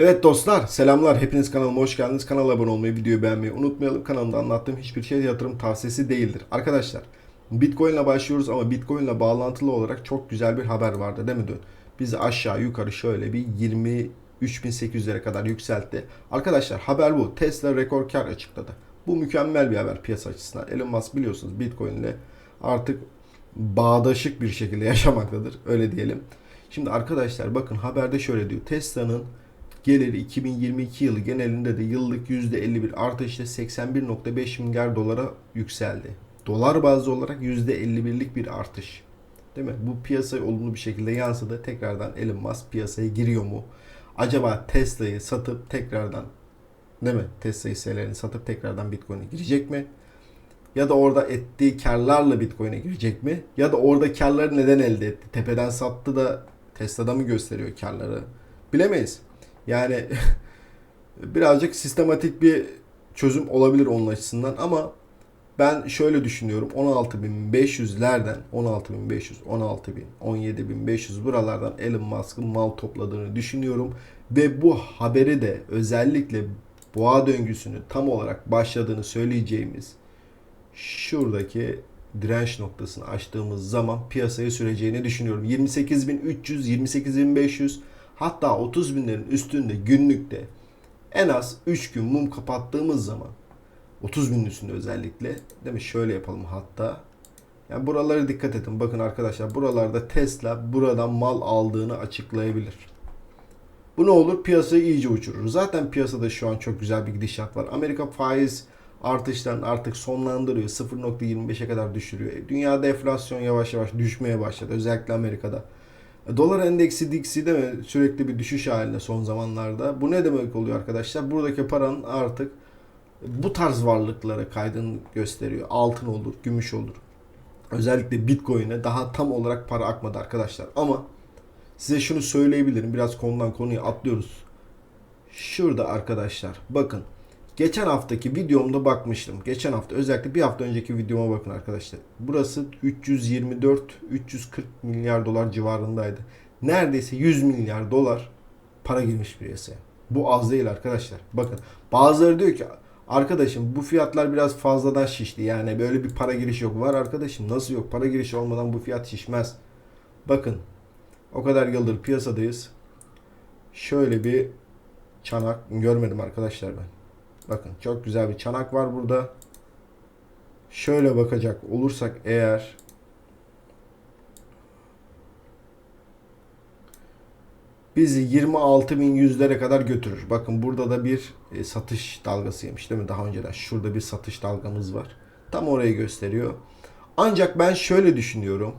Evet dostlar selamlar hepiniz kanalıma hoş geldiniz. Kanala abone olmayı, videoyu beğenmeyi unutmayalım. Kanalımda anlattığım hiçbir şey yatırım tavsiyesi değildir. Arkadaşlar Bitcoin ile başlıyoruz ama Bitcoin ile bağlantılı olarak çok güzel bir haber vardı değil mi dün? Bizi aşağı yukarı şöyle bir 23.800'lere kadar yükseltti. Arkadaşlar haber bu. Tesla rekor kar açıkladı. Bu mükemmel bir haber piyasa açısından. Elon Musk biliyorsunuz Bitcoin ile artık bağdaşık bir şekilde yaşamaktadır. Öyle diyelim. Şimdi arkadaşlar bakın haberde şöyle diyor. Tesla'nın geliri 2022 yılı genelinde de yıllık %51 artışla 81.5 milyar dolara yükseldi. Dolar bazlı olarak %51'lik bir artış. Değil mi? Bu piyasaya olumlu bir şekilde yansıdı. Tekrardan Elon Musk piyasaya giriyor mu? Acaba Tesla'yı satıp tekrardan değil mi? Tesla hisselerini satıp tekrardan Bitcoin'e girecek mi? Ya da orada ettiği karlarla Bitcoin'e girecek mi? Ya da orada karları neden elde etti? Tepeden sattı da Tesla'da mı gösteriyor karları? Bilemeyiz. Yani birazcık sistematik bir çözüm olabilir onun açısından ama ben şöyle düşünüyorum 16.500'lerden 16.500, 16.000, 17.500 buralardan Elon Musk'ın mal topladığını düşünüyorum ve bu haberi de özellikle boğa döngüsünü tam olarak başladığını söyleyeceğimiz şuradaki direnç noktasını açtığımız zaman piyasaya süreceğini düşünüyorum. 28.300, 28.500 hatta 30.000'lerin üstünde günlükte en az 3 gün mum kapattığımız zaman 30 binin üstünde özellikle değil mi? Şöyle yapalım hatta. Yani buralara dikkat edin. Bakın arkadaşlar buralarda Tesla buradan mal aldığını açıklayabilir. Bu ne olur? Piyasayı iyice uçurur. Zaten piyasada şu an çok güzel bir gidişat var. Amerika faiz artışlarını artık sonlandırıyor. 0.25'e kadar düşürüyor. Dünyada enflasyon yavaş yavaş düşmeye başladı. Özellikle Amerika'da. Dolar endeksi diksi de mi sürekli bir düşüş halinde son zamanlarda. Bu ne demek oluyor arkadaşlar? Buradaki paranın artık bu tarz varlıklara kaydığını gösteriyor. Altın olur, gümüş olur. Özellikle Bitcoin'e daha tam olarak para akmadı arkadaşlar. Ama size şunu söyleyebilirim. Biraz konudan konuya atlıyoruz. Şurada arkadaşlar bakın. Geçen haftaki videomda bakmıştım. Geçen hafta özellikle bir hafta önceki videoma bakın arkadaşlar. Burası 324-340 milyar dolar civarındaydı. Neredeyse 100 milyar dolar para girmiş piyasaya. Bu az değil arkadaşlar. Bakın bazıları diyor ki arkadaşım bu fiyatlar biraz fazladan şişti. Yani böyle bir para giriş yok. Var arkadaşım nasıl yok? Para girişi olmadan bu fiyat şişmez. Bakın o kadar yıldır piyasadayız. Şöyle bir çanak görmedim arkadaşlar ben. Bakın çok güzel bir çanak var burada. Şöyle bakacak olursak eğer bizi 26.100'lere kadar götürür. Bakın burada da bir e, satış dalgası yemiş değil mi? Daha önceden şurada bir satış dalgamız var. Tam orayı gösteriyor. Ancak ben şöyle düşünüyorum.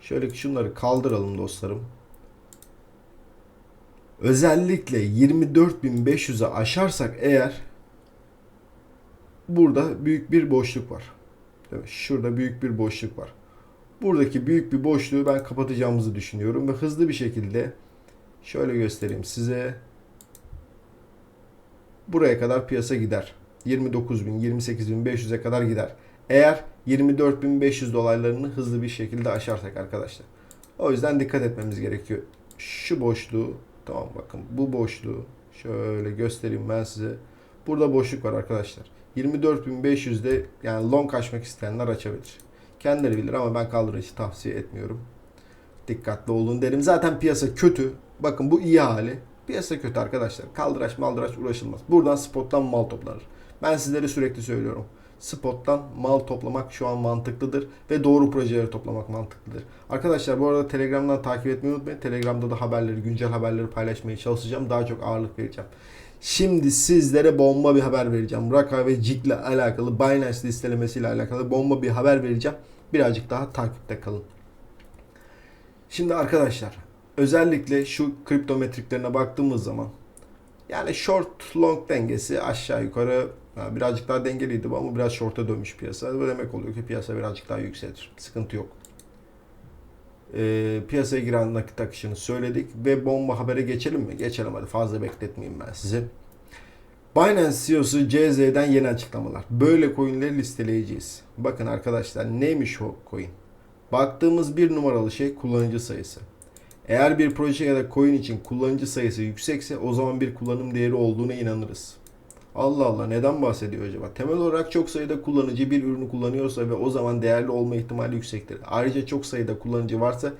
Şöyle şunları kaldıralım dostlarım. Özellikle 24.500'e aşarsak eğer burada büyük bir boşluk var. Şurada büyük bir boşluk var. Buradaki büyük bir boşluğu ben kapatacağımızı düşünüyorum ve hızlı bir şekilde şöyle göstereyim size. Buraya kadar piyasa gider. 29.000, 28.500'e kadar gider. Eğer 24.500 dolarlarını hızlı bir şekilde aşarsak arkadaşlar. O yüzden dikkat etmemiz gerekiyor. Şu boşluğu tamam bakın bu boşluğu şöyle göstereyim ben size. Burada boşluk var arkadaşlar. 24.500'de yani long açmak isteyenler açabilir. Kendileri bilir ama ben kaldırıcı tavsiye etmiyorum. Dikkatli olun derim. Zaten piyasa kötü. Bakın bu iyi hali. Piyasa kötü arkadaşlar. Kaldıraç maldıraç uğraşılmaz. Buradan spottan mal toplanır. Ben sizlere sürekli söylüyorum. Spottan mal toplamak şu an mantıklıdır ve doğru projeleri toplamak mantıklıdır. Arkadaşlar bu arada Telegram'dan takip etmeyi unutmayın. Telegram'da da haberleri, güncel haberleri paylaşmaya çalışacağım. Daha çok ağırlık vereceğim. Şimdi sizlere bomba bir haber vereceğim. Raka ve Jig ile alakalı, Binance listelemesiyle alakalı bomba bir haber vereceğim. Birazcık daha takipte kalın. Şimdi arkadaşlar özellikle şu kripto metriklerine baktığımız zaman yani short long dengesi aşağı yukarı birazcık daha dengeliydi ama biraz short'a dönmüş piyasa. Bu demek oluyor ki piyasa birazcık daha yükselir. Sıkıntı yok. Ee, piyasaya giren nakit akışını söyledik ve bomba habere geçelim mi? Geçelim hadi fazla bekletmeyeyim ben sizi. Binance CEO'su CZ'den yeni açıklamalar. Böyle coinleri listeleyeceğiz. Bakın arkadaşlar neymiş o coin? Baktığımız bir numaralı şey kullanıcı sayısı. Eğer bir proje ya da coin için kullanıcı sayısı yüksekse o zaman bir kullanım değeri olduğuna inanırız. Allah Allah neden bahsediyor acaba? Temel olarak çok sayıda kullanıcı bir ürünü kullanıyorsa ve o zaman değerli olma ihtimali yüksektir. Ayrıca çok sayıda kullanıcı varsa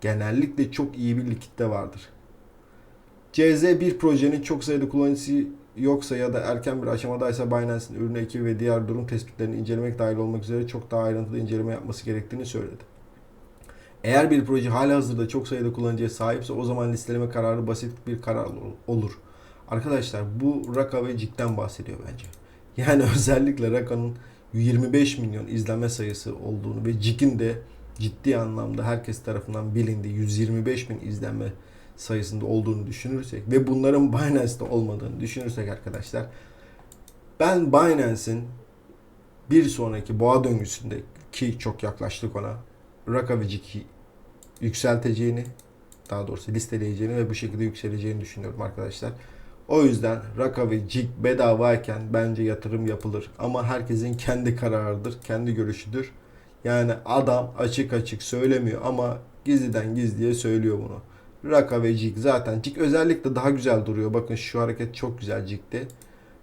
genellikle çok iyi bir likitte vardır. CZ bir projenin çok sayıda kullanıcısı yoksa ya da erken bir aşamadaysa Binance'in ürün ekibi ve diğer durum tespitlerini incelemek dahil olmak üzere çok daha ayrıntılı inceleme yapması gerektiğini söyledi. Eğer bir proje halihazırda çok sayıda kullanıcıya sahipse o zaman listeleme kararı basit bir karar olur. Arkadaşlar bu Raka ve Cik'ten bahsediyor bence. Yani özellikle Raka'nın 25 milyon izlenme sayısı olduğunu ve Cik'in de ciddi anlamda herkes tarafından bilindiği 125 bin izlenme sayısında olduğunu düşünürsek ve bunların Binance'de olmadığını düşünürsek arkadaşlar ben Binance'in bir sonraki boğa döngüsünde ki çok yaklaştık ona Raka ve Cik'i yükselteceğini daha doğrusu listeleyeceğini ve bu şekilde yükseleceğini düşünüyorum arkadaşlar. O yüzden Raka ve Cik bedavayken bence yatırım yapılır. Ama herkesin kendi kararıdır, kendi görüşüdür. Yani adam açık açık söylemiyor ama gizliden gizliye söylüyor bunu. Raka ve Cik zaten Cik özellikle daha güzel duruyor. Bakın şu hareket çok güzel Cik'te.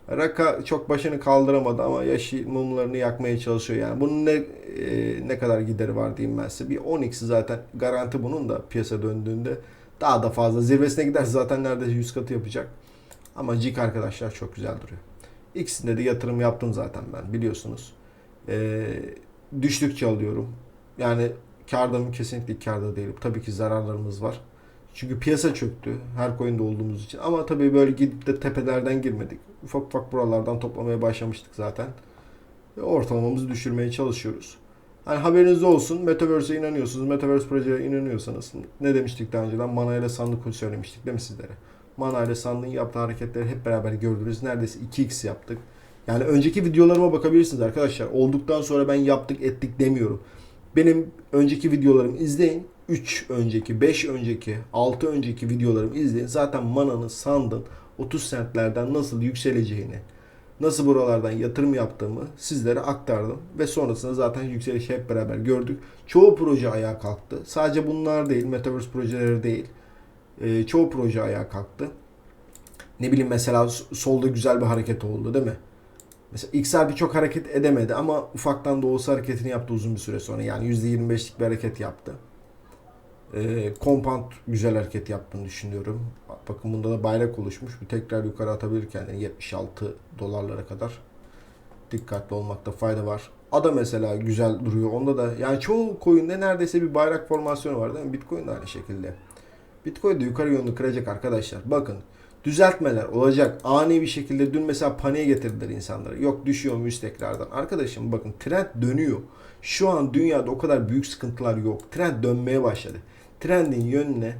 Raka çok başını kaldıramadı ama yaşı mumlarını yakmaya çalışıyor yani. Bunun ne e, ne kadar gideri var diyeyim ben size. Bir 10x zaten garanti bunun da piyasa döndüğünde daha da fazla zirvesine giderse zaten neredeyse 100 katı yapacak. Ama Cik arkadaşlar çok güzel duruyor. İkisinde de yatırım yaptım zaten ben biliyorsunuz. E, düştükçe alıyorum. Yani karda mı kesinlikle karda değilim. Tabii ki zararlarımız var. Çünkü piyasa çöktü her coin'de olduğumuz için. Ama tabii böyle gidip de tepelerden girmedik. Ufak ufak buralardan toplamaya başlamıştık zaten. Ve ortalamamızı düşürmeye çalışıyoruz. Hani haberiniz olsun. Metaverse'e inanıyorsunuz. Metaverse projelere inanıyorsanız ne demiştik daha önceden? Mana ile sandık söylemiştik değil mi sizlere? Mana ile sandığın yaptığı hareketleri hep beraber gördünüz. Neredeyse 2x yaptık. Yani önceki videolarıma bakabilirsiniz arkadaşlar. Olduktan sonra ben yaptık ettik demiyorum. Benim önceki videolarımı izleyin. 3 önceki, 5 önceki, 6 önceki videolarımı izleyin. Zaten Mana'nın sandın 30 centlerden nasıl yükseleceğini, nasıl buralardan yatırım yaptığımı sizlere aktardım. Ve sonrasında zaten yükselişi hep beraber gördük. Çoğu proje ayağa kalktı. Sadece bunlar değil, Metaverse projeleri değil. Ee, çoğu proje ayağa kalktı. Ne bileyim mesela solda güzel bir hareket oldu değil mi? Mesela XRP çok hareket edemedi ama ufaktan da olsa hareketini yaptı uzun bir süre sonra. Yani %25'lik bir hareket yaptı. E, Compound güzel hareket yaptığını düşünüyorum. Bakın bunda da bayrak oluşmuş. Bir tekrar yukarı atabilir kendini 76 dolarlara kadar. Dikkatli olmakta fayda var. Ada mesela güzel duruyor. Onda da yani çoğu coin'de neredeyse bir bayrak formasyonu var değil mi? Bitcoin de aynı şekilde. Bitcoin de yukarı yönlü kıracak arkadaşlar. Bakın düzeltmeler olacak. Ani bir şekilde dün mesela paniğe getirdiler insanları. Yok düşüyor muyuz tekrardan. Arkadaşım bakın trend dönüyor. Şu an dünyada o kadar büyük sıkıntılar yok. Trend dönmeye başladı. Trendin yönüne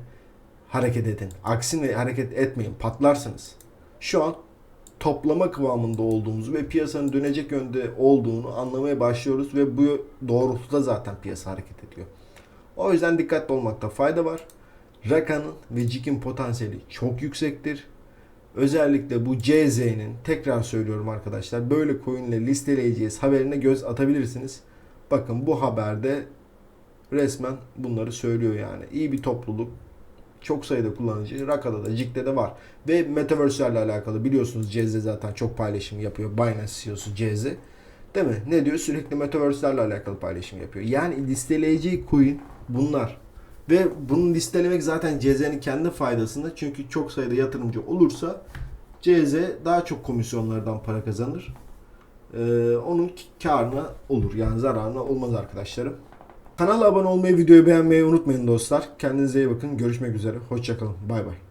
hareket edin. Aksine hareket etmeyin. Patlarsınız. Şu an toplama kıvamında olduğumuzu ve piyasanın dönecek yönde olduğunu anlamaya başlıyoruz ve bu doğrultuda zaten piyasa hareket ediyor. O yüzden dikkatli olmakta fayda var. Raka'nın ve Cik'in potansiyeli çok yüksektir. Özellikle bu CZ'nin tekrar söylüyorum arkadaşlar böyle coinle listeleyeceğiz haberine göz atabilirsiniz. Bakın bu haberde resmen bunları söylüyor yani. İyi bir topluluk. Çok sayıda kullanıcı. Raka'da da Cik'te de var. Ve Metaverse ile alakalı biliyorsunuz CZ zaten çok paylaşım yapıyor. Binance CEO'su CZ. Değil mi? Ne diyor? Sürekli Metaverse'lerle alakalı paylaşım yapıyor. Yani listeleyeceği coin bunlar. Ve bunu listelemek zaten CZ'nin kendi faydasında. Çünkü çok sayıda yatırımcı olursa CZ daha çok komisyonlardan para kazanır. Ee, onun karına olur. Yani zararına olmaz arkadaşlarım. Kanala abone olmayı, videoyu beğenmeyi unutmayın dostlar. Kendinize iyi bakın. Görüşmek üzere. Hoşçakalın. Bay bay.